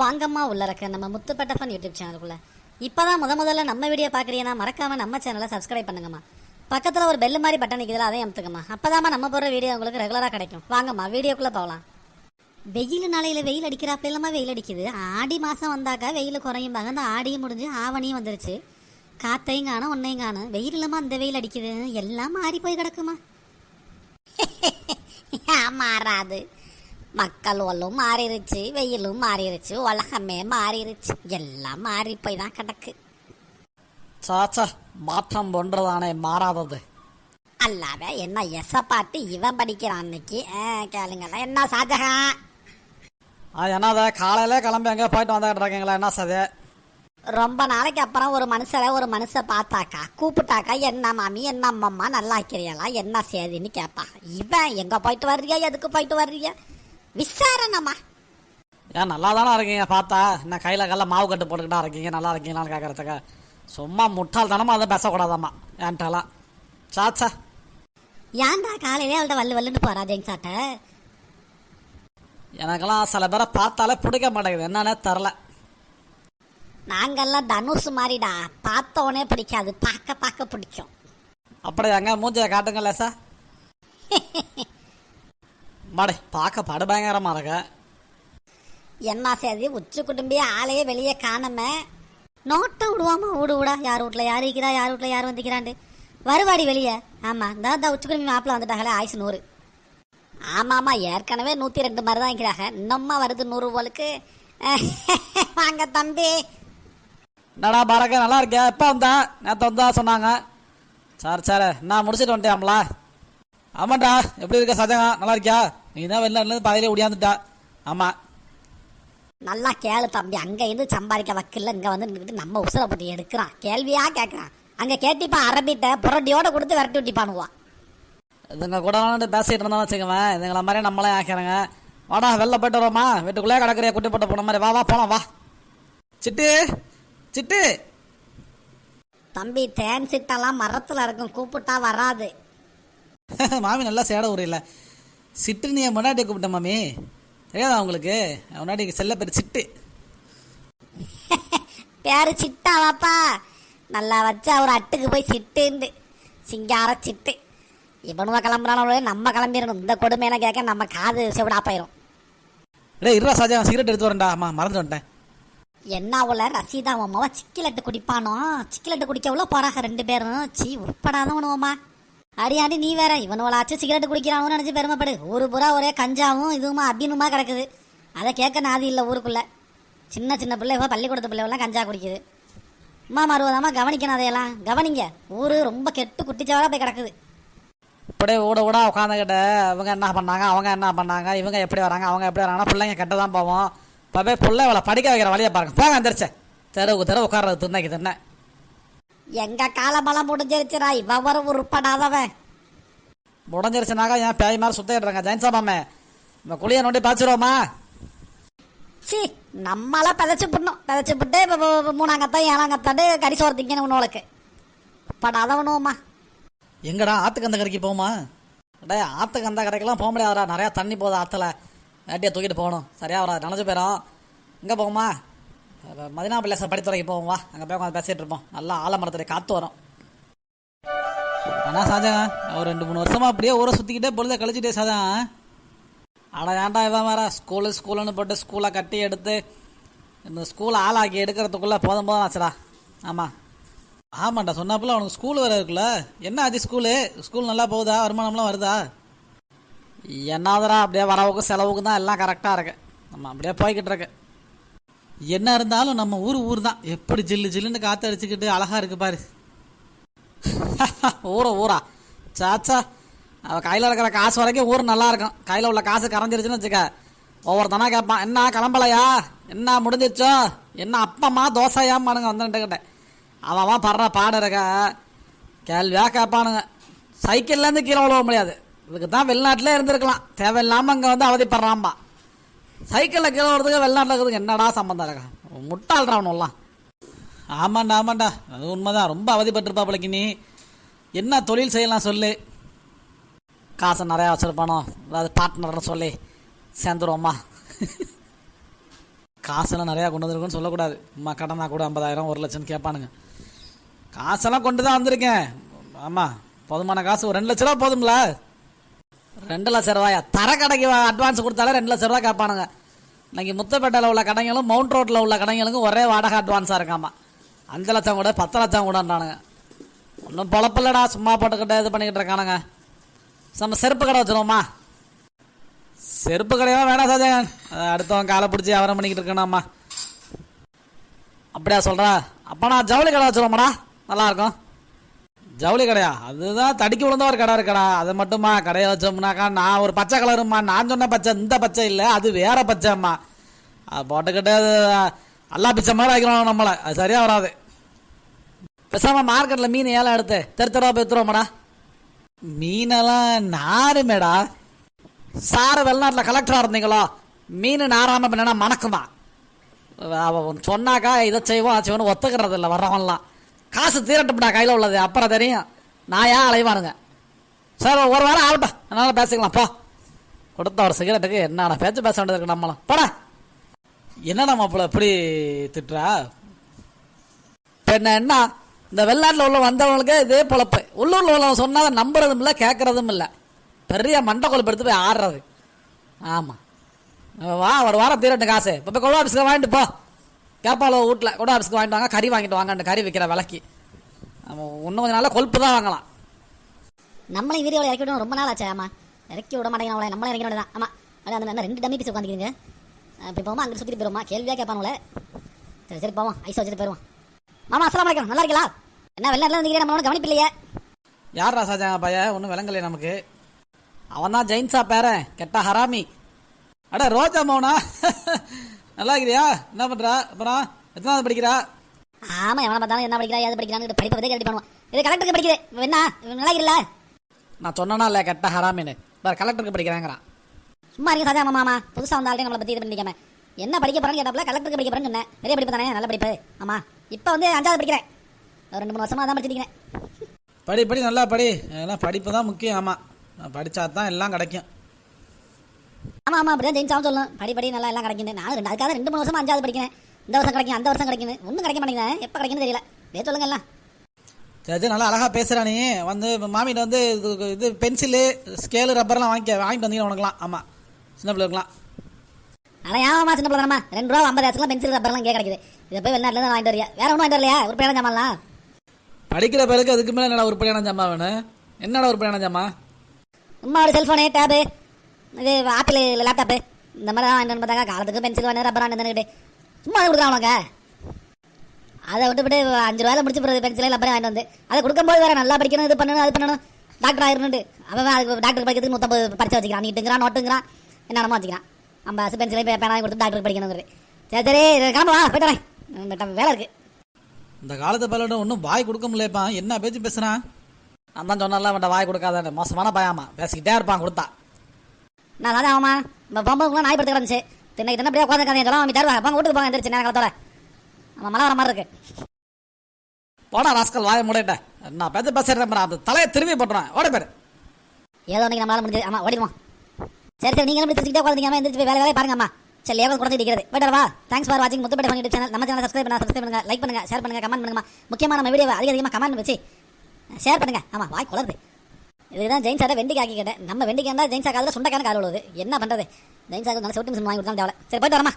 வாங்கம்மா உள்ள நம்ம முத்துப்பட்ட ஃபன் யூடியூப் சேனலுக்குள்ள இப்பதான் முத முதல்ல நம்ம வீடியோ பார்க்குறீங்கன்னா மறக்காம நம்ம சேனலை சப்ஸ்கிரைப் பண்ணுங்கம்மா. பக்கத்தில் ஒரு பெல் மாதிரி பட்டன் நிற்கிறதுல அதையும் அமுத்துக்கம்மா. அப்போதாம்மா நம்ம போடுற வீடியோ உங்களுக்கு ரெகுலராக கிடைக்கும். வாங்கம்மா வீடியோக்குள்ளே போகலாம் வெயில் நாளையில் வெயில் அடிக்கிறாப்புல இல்லாமல் வெயில் அடிக்குது. ஆடி மாதம் வந்தாக்கா வெயில் குறையும். அந்த ஆடியும் முடிஞ்சு ஆவணியும் வந்துருச்சு. காத்தையும் காணும் ஒன்னையும் காணும். வெயில் இல்லாமல் அந்த வெயில் அடிக்குது. எல்லாம் மாறி போய் கிடக்குமா மாறாது. மக்கள் ஒல்லும் மாறிடுச்சு வெயிலும் மாறிடுச்சு உலகமே மாறிடுச்சு எல்லாம் மாறி போய் தான் கிடக்கு. சாச்சா மாற்றம் ஒன்றுதானே மாறாதது. அல்லாத என்ன எச பாட்டு இவன் படிக்கிறான் அன்னைக்கு? ஆ, கேளுங்களேன். என்ன சாஜகான் ஆ என்னத? காலையில கிளம்பி எங்கே போயிட்டு வந்துகிட்டு இருக்கீங்களா? என்ன சதே? ரொம்ப நாளைக்கு அப்புறம் ஒரு மனுஷரை ஒரு மனுஷ பார்த்தாக்கா கூப்பிட்டாக்கா என்ன மாமி என்ன அம்மம்மா நல்லா இருக்கிறீங்களா? என்ன சேதின்னு கேட்பா இவன் எங்க போயிட்டு வர்றியா? எதுக்கு போயிட்டு வர்றியா? விசாரணமா? ஏன் நல்லா தானே இருக்கீங்க பார்த்தா. என்ன கையில் கையில் மாவு கட்டு போட்டுக்கிட்டா இருக்கீங்க நல்லா இருக்கீங்களான்னு கேட்கறதுக்கு சும்மா முட்டாள்தனமா அதை பேசக்கூடாதாம்மா என்கிட்டலாம். சாச்சா ஏன்டா காலையிலே அவள்கிட்ட வல்லு வல்லுன்னு ஜெயின் சாட்ட எனக்கெல்லாம் சில பேரை பார்த்தாலே பிடிக்க மாட்டேங்குது. என்னன்னே தெரில. நாங்கெல்லாம் தனுஷ் மாதிரிடா. பார்த்த உடனே பிடிக்காது. பார்க்க பார்க்க பிடிக்கும். அப்படி எங்க மூஞ்சியை காட்டுங்களே சார் மாடே பார்க்க படு பயங்கரமா இருக்க என்ன சேதி உச்சி குடும்பி ஆளையே வெளியே காணாம நோட்டம் விடுவாமா விடு விடா யார் வீட்ல யார் இருக்கிறா யார் வீட்ல யார் வந்துக்கிறாண்டு வருவாடி வெளியே. ஆமா இந்த இந்த உச்சி குடும்பி மாப்பிள்ள வந்துட்டாங்களே ஆயுசு நூறு. ஆமாமா ஏற்கனவே நூத்தி ரெண்டு மாதிரி தான் இருக்கிறாங்க இன்னும்மா வருது நூறு போலுக்கு. வாங்க தம்பி. என்னடா பாரக நல்லா இருக்கியா? எப்போ வந்தா? நேற்று வந்தா சொன்னாங்க. சரி சரி நான் முடிச்சிட்டு வந்துட்டியாம்ல ஆமாண்டா எப்படி இருக்க சஜகம் நல்லா இருக்கியா? நீ தான் வெளிநாட்டுலேருந்து பாதியிலே ஒடியாந்துட்டா ஆமாம் நல்லா கேளு தம்பி. அங்க இருந்து சம்பாதிக்க வக்கில்ல இங்க வந்து நின்னுட்டு நம்ம உசுரை பத்தி எடுக்கிறான். கேள்வியா கேட்கறான் அங்க கேட்டிப்பா அரபிட்ட புரட்டியோட கொடுத்து விரட்டி விட்டிப்பானுவா. இதுங்க கூட பேசிட்டு இருந்தாலும் வச்சுக்கவேன் இதுங்கள மாதிரி நம்மளே ஆக்கிறேங்க வாடா வெளில போயிட்டு வரோமா வீட்டுக்குள்ளே கிடக்குறியா? குட்டி போட்ட போன மாதிரி. வா வா போலாம் வா. சிட்டு சிட்டு. தம்பி தேன் சிட்டெல்லாம் மரத்துல இருக்கும். கூப்பிட்டா வராது. மாமி நல்லா சேட ஊரில் சிட்டு நீ முன்னாடி கூப்பிட்ட மாமி. தெரியாதா உங்களுக்கு? முன்னாடி செல்ல பேர் சிட்டு. பேரு சிட்டாவாப்பா. நல்லா வச்சு அவர் அட்டுக்கு போய் சிட்டுண்டு. சிங்கார சிட்டு. இவனுவ கிளம்புறானே நம்ம கிளம்பிடணும். இந்த கொடுமையெல்லாம் கேட்க நம்ம காது செவிடா போயிடும் டேய் இருடா சாஜா சிகரெட் எடுத்து வரேன்டா. ஆமா மறந்துட்டு வந்துட்டேன். என்ன உள்ள ரசீதா உமாவா சிக்கிலட்டு குடிப்பானோ? சிக்கிலட்டு குடிக்க உள்ள போறாங்க ரெண்டு பேரும்? சீ உட்படாதவனுவமா அடியாண்டி நீ வேற. இவனுவளாச்சும் சிகரெட் குடிக்கிறாங்கன்னு நினைச்சு பெருமைப்படு. ஊரு பூரா ஒரே கஞ்சாவும் இதுவுமா அபினுமா கிடக்குது. அதை கேட்க நாதி இல்லை ஊருக்குள்ள. சின்ன சின்ன பிள்ளை பள்ளிக்கூடத்து பிள்ளைவெல்லாம் கஞ்சா குடிக்குது. அம்மா மருவதாம்மா கவனிக்கணும் அதையெல்லாம். கவனிங்க. ஊரு ரொம்ப கெட்டு குட்டிச்சவரா போய் கிடக்குது. இப்படியே ஊட ஊட உட்காந்துக்கிட்ட இவங்க என்ன பண்ணாங்க அவங்க என்ன பண்ணாங்க இவங்க எப்படி வராங்க அவங்க எப்படி வராங்கன்னா பிள்ளைங்க கெட்ட தான் போவோம். இப்போ போய் பிள்ளை இவளை படிக்க வைக்கிற வழியை பாருங்க. போங்க எந்திரிச்சேன் தெருவுக்கு தெரு உட்கார்றது தின்னைக்கு தின்ன எங்க காலமெல்லாம் முடிஞ்சிருச்சுடா இவன் வர உருப்படாதவன். முடிஞ்சிருச்சுனாக்கா ஏன் பேய் மாதிரி சுத்திடுறாங்க ஜெயின்சா மாமே. இந்த குழியை நோண்டி பாய்ச்சிருவோமா சி நம்மளாம் பிதைச்சு போடணும். பிதைச்சு போட்டு இப்போ மூணாங்கத்தான் ஏழாங்கத்தாண்டு கறி சோறு திங்கணும் உணவுக்கு படாதவனுமா எங்கடா ஆத்துக்கு அந்த கரைக்கு போமா? டே ஆத்துக்கு அந்த கரைக்கெல்லாம் போக முடியாதுடா. நிறையா தண்ணி போகுது ஆற்றுல வேட்டியை தூக்கிட்டு போகணும். சரியா வராது. நினச்சி போயிடும் எங்கே போகுமா? அஹ் மதினா பிள்ளை படித்துறைக்கு போவோம் வா. அங்கே போய் உட்காந்து பேசிகிட்டு இருப்போம். நல்லா ஆலமரத்துடைய காற்று வரும். ஆனால் சாஜகான் ஒரு ரெண்டு மூணு வருஷமாக அப்படியே ஊரை சுற்றிக்கிட்டே பொழுத கழிச்சிட்டே சாஜன் ஆனால் ஏன்டா இவன் வேற? ஸ்கூலு ஸ்கூலுன்னு போட்டு ஸ்கூலை கட்டி எடுத்து இந்த ஸ்கூலை ஆளாக்கி எடுக்கிறதுக்குள்ளே போதும் போதும் ஆச்சுடா. ஆமாம் ஆமாண்டா சொன்னாப்புல அவனுக்கு ஸ்கூல் வேறு இருக்குல்ல. என்ன ஆச்சு ஸ்கூலு? ஸ்கூல் நல்லா போகுதா? வருமானம்லாம் வருதா? என்னதுடா அப்படியே வரவுக்கும் செலவுக்கும் தான் எல்லாம் கரெக்டாக இருக்கு. நம்ம அப்படியே போய்கிட்டு இருக்கு. என்ன இருந்தாலும் நம்ம ஊர் ஊர் தான் எப்படி ஜில்லு ஜில்லுன்னு காற்று அடிச்சுக்கிட்டு அழகாக இருக்கு பாரு. ஊர ஊரா. சாச்சா அவள் கையில் இருக்கிற காசு வரைக்கும் ஊர் நல்லா இருக்கும். கையில் உள்ள காசு கரைஞ்சிருச்சுன்னு வச்சுக்க. ஒவ்வொருத்தனா கேட்பான் என்ன கிளம்பலையா? என்ன முடிஞ்சிருச்சோ? என்ன அப்பம்மா தோசையா மானுங்க வந்துட்டுக்கிட்ட அவன் படுற பாடம் இருக்க. கேள்வியாக கேட்பானுங்க சைக்கிள்லேருந்து கீழே விழுவ முடியாது. இதுக்கு தான் வெளிநாட்டிலே இருந்திருக்கலாம். தேவையில்லாமல் இங்கே வந்து அவதிப்படுறான்பா சைக்கிளில் கீழே வரதுக்கு வெளிநாட்டில் இருக்கிறதுக்கு என்னடா சம்மந்தம் இருக்கா? முட்டாள்றா அவனெல்லாம் ஆமாண்டா ஆமாண்டா. அது உண்மைதான். ரொம்ப அவதிப்பட்டிருப்பாப்பிளைக்கு நீ என்ன தொழில் செய்யலாம் சொல்லு. காசு நிறையா வச்சுருப்பானோ? அதாவது பார்ட்னர்னு சொல்லி சேர்ந்துருவோம்மா காசெல்லாம் நிறையா கொண்டு வந்திருக்குன்னு சொல்லக்கூடாது. அம்மா கடனாக கூட ஐம்பதாயிரம் ஒரு லட்சம்னு கேட்பானுங்க. காசெல்லாம் கொண்டு தான் வந்திருக்கேன். ஆமாம் போதுமான காசு. ஒரு ரெண்டு லட்ச ரூபா போதும்ல. ரெண்டு லட்சம் ரூபாயா? தர கடைக்கு அட்வான்ஸ் கொடுத்தாலே ரெண்டு லட்ச ரூபா கேட்பானுங்க. இன்னைக்கு முத்தப்பேட்டையில் உள்ள கடைங்களும் மவுண்ட் ரோட்டில் உள்ள கடைங்களுக்கும் ஒரே வாடகை அட்வான்ஸாக இருக்காமா? அஞ்சு லட்சம் கூட பத்து லட்சம் கூடன்றானுங்க. ஒன்றும் பொழப்பில்லடா சும்மா போட்டுக்கிட்ட இது பண்ணிக்கிட்டு இருக்கானுங்க. நம்ம செருப்பு கடை வச்சுருவோமா? செருப்பு கடையெல்லாம் வேணாம் சஜகன் அடுத்தவன் காலை பிடிச்சி அவரம் பண்ணிக்கிட்டு இருக்கேனாம்மா. அப்படியா சொல்கிறா அப்போ நான் ஜவுளி கடை வச்சுருவோம்மாடா நல்லாயிருக்கும் ஜவுளி கடையா? அதுதான் தடிக்க விழுந்த ஒரு கடை இருக்கடா. அது மட்டுமா கடையை வச்சோம்னாக்கா நான் ஒரு பச்சை கலருமா நான் சொன்ன பச்சை இந்த பச்சை இல்லை. அது வேற பச்சைம்மா. அது போட்டுக்கிட்டு அது அல்லா பிச்சை மாதிரி ஆக்கிறோம் நம்மளை. அது சரியா வராது. பேசாம மார்க்கெட்டில் மீன் ஏழை எடுத்து தெரு தெருவா போய் மீனெல்லாம் நாருமேடா. சார் வெளிநாட்டில் கலெக்டராக இருந்தீங்களோ? மீன் நாராம பண்ணா மணக்குமா? சொன்னாக்கா இதை செய்வோம் செய்வோன்னு ஒத்துக்கிறது இல்லை வர்றவன்லாம். காசு தீரட்டும்டா கையில் உள்ளது. அப்புறம் தெரியும். நான் ஏன் அலைவானுங்க? சார் ஒரு வாரம் ஆகட்டும். என்னால் பேசிக்கலாம். போ. கொடுத்த ஒரு சிகரெட்டுக்கு என்னடா பேச்சு பேச வேண்டியது இருக்கு நம்மளும் போடா. என்னடா மாப்பிள்ள இப்படி திட்டுறா? என்ன என்ன? இந்த வெளிநாட்டில் உள்ள வந்தவங்களுக்கு இதே பொழப்பு. உள்ளூரில் உள்ளவங்க சொன்னால் அதை நம்புறதும் இல்லை கேட்கறதும் இல்லை. பெரிய மண்டை கொழுப்பு எடுத்து போய் ஆடுறது. ஆமாம் வா ஒரு வாரம் தீரட்டும் காசு. இப்போ போய் கொடு ஆஃபீஸில் வாங்கிட்டு போ. கேப்பாளோ வீட்டில் கொடு ஆஃபீஸ்க்கு வாங்கிட்டு வாங்க கறி வாங்கிட்டு வாங்க கறி விற்கிற விலைக்கு. நம்ம இன்னும் கொஞ்சம் நாளில் கொழுப்பு தான் வாங்கலாம். நம்மளையும் வீடியோவில் இறக்கி விடணும். ரொம்ப நாள் ஆச்சு ஆமா. இறக்கி விட மாட்டேங்கிறான் அவளை நம்மளும் இறக்கி விடலாம் ஆமா. அது அந்த ரெண்டு டம்மி பீஸ் உட்காந்துக்கிறீங்க அப்படி போமா அங்கே சுற்றிட்டு போயிருமா கேள்வியாக கேட்பானுங்களே. சரி சரி போவோம். ஐஸ் வச்சுட்டு போயிருவோம். மாமா அஸ்லாம் வலைக்கம் நல்லா இருக்கீங்களா? என்ன வெளிநாட்டில் இருந்தீங்க நம்மளோட கவனிப்பு இல்லையே. யார் ராசாஜாங்க பையன்? ஒன்றும் விளங்கலையே நமக்கு. அவன் தான் ஜெயின்ஸா பேரன். கெட்ட ஹராமி. அட ரோஜா மௌனா? நல்லா இருக்கிறியா? என்ன பண்ணுறா அப்புறம் எத்தனாவது படிக்கிறா? ஆமா எவனை பார்த்தாலும் என்ன படிக்கிறா ஏது படிக்கிறான்னு படிப்பை பற்றி கேட்டு பண்ணுவான். இது கலெக்டருக்கு படிக்குது. என்ன? நல்லா இருக்கல நான் சொன்னனா இல்லை கெட்ட ஹராமின்னு வேறு கலெக்டருக்கு படிக்கிறாங்கிறான். சும்மா இருங்க சாஜா மாமா புதுசாக வந்தாலே நம்மளை பற்றி இது பண்ணிக்காம. என்ன படிக்க போறேன்னு கேட்டாப்ல கலெக்டருக்கு படிக்க போறேன்னு சொன்னேன். பெரிய படிப்பு தானே நல்ல படிப்பு. ஆமா இப்போ வந்து அஞ்சாவது படிக்கிறேன். ஒரு ரெண்டு மூணு வருஷமா தான் படிச்சிருக்கேன் படி படி நல்லா படி. எல்லாம் படிப்பு தான் முக்கியம் ஆமாம் படித்தா தான் எல்லாம் கிடைக்கும். ஆமா ஆமா அப்படிதான் ஜெயிச்சாவும் சொல்லணும். படி படி நல்லா எல்லாம் கிடைக்குது நான் ரெண்டு அதுக்காக ரெண்டு மூணு வருஷமா அஞ்சாவது படிக்கிறேன். இந்த வருஷம் கிடைக்கும் அந்த வருஷம் கிடைக்கும் ஒன்றும் கிடைக்க மாட்டேங்குது. எப்போ கிடைக்குன்னு தெரியல. இதே சொல்லுங்க எல்லாம். சரி நல்லா அழகாக பேசுகிறா நீ. வந்து மாமிகிட்ட வந்து இது இது பென்சிலு ஸ்கேலு ரப்பர்லாம் வாங்கிக்க வாங்கிட்டு வந்தீங்க உனக்குலாம் ஆமாம் சின்ன பிள்ளைகளுக்குலாம் ஆனால் ஏமாமா சின்ன பிள்ளை ரெண்டு ரூபா ஐம்பது ஆச்சுலாம் பென்சில் ரப்பர்லாம் இங்கே கிடைக்குது. இதை போய் வெளிநாட்டில் தான் வாங்கிட்டு வரியா? வேற ஒன்றும் வாங்கிட்டு வரலையா? ஒரு பேரம் ஜாமான்லாம் படிக்கிற பிறகு அதுக்கு மேலே என்னடா உருப்படியான ஜாமா வேணும்? என்னடா உருப்படியான ஜாமா உம்மாவோட செல்ஃபோனு டேபு இது ஆப்பிள் லேப்டாப்பு இந்த மாதிரி தான் வாங்கிட்டு பார்த்தாங்க காலத்துக்கு பென்சில் வேணும் ரப்பர் வாங்கிட்டு சும்மா அதை கொடுக்குறாங்க அதை விட்டுவிட்டு அஞ்சு ரூபாயில முடிச்சு போகிறது பென்சிலே ரப்பரே வாங்கிட்டு வந்து. அதை கொடுக்கும்போது வேற நல்லா படிக்கணும் இது பண்ணணும் அது பண்ணணும். டாக்டர் ஆயிருந்துட்டு அவன் அதுக்கு டாக்டர் படிக்கிறதுக்கு நூற்றம்பது பரிச்சை வச்சுக்கிறான். நீட்டுங்கிறான் நோட்டுங்கிறான் என்னென்னமோ வச்சுக்கிறான். நம்ம அசு பென்சிலே பேனாக கொடுத்து டாக்டர் படிக்கணுங்கிறது சரி சரி கிளம்புவா போயிட்டு வேலை இருக்குது இந்த காலத்து பையலோட ஒன்றும் வாய் கொடுக்க முடியலப்பா. என்ன பேச்சு பேசுகிறான் நான் தான் சொன்னால அவன்கிட்ட வாய் கொடுக்காத மோசமான பயாமா பேசிக்கிட்டே இருப்பான் கொடுத்தா. நான் ராஜா ஆமா நம்ம பொம்பளைக்குலாம் நாய் படுத்து கிடந்துச்சு. தின்னை தின்ன அப்படியே உட்காந்து கதையை சொல்ல அவன் தருவா போங்க வீட்டுக்கு போங்க எந்திரிச்சு நேரம் காலத்தோட. மழை வர மாதிரி இருக்கு. போடா ராஸ்கல் வாயை மூடிட்டேன் நான் பேச்சு பேசுறேன் அந்த தலையை திரும்பி போட்டுறேன் ஓட பேர். ஏதோ இன்னைக்கு நம்மளால முடிஞ்சது. ஆமா ஓடிடுவோம். சரி சரி நீங்களும் இப்படி திரிச்சிட்டே உட்காந்துங்க எந்திரிச்சு போய் வேலை வேலையை பாருங்க அம்மா. சரி லேவல் குறைஞ்சிட்டு இருக்கிறது போயிட்டு வா தேங்க்ஸ் ஃபார் வாட்சிங் முத்துப்பேட்டை பண்ணி சேனல் நம்ம சேனல் சப்ஸ்கிரைப் பண்ணா சப்ஸ்கிரைப் பண்ணுங்க லைக் பண்ணுங்க ஷேர் பண்ணுங்க கமெண்ட் பண்ணுங்க முக்கியமாக நம்ம வீடியோ அதிக அதிகமாக கமெண்ட் வச்சு ஷேர் பண்ணுங்க. ஆமா வாய் குளருது. இதுதான் ஜெயின் சாரை வெண்டிக்கு ஆக்கி கேட்டேன். நம்ம வெண்டிக்கு இருந்தால் ஜெயின் சார் காதில் சுண்டக்கான கால் உள்ளது என்ன பண்ணுறது ஜெயின் சாருக்கு நல்ல சொட்டு மிஷின் வாங்கி கொடுத்தாலும் தேவை சரி போயிட்டு வரமா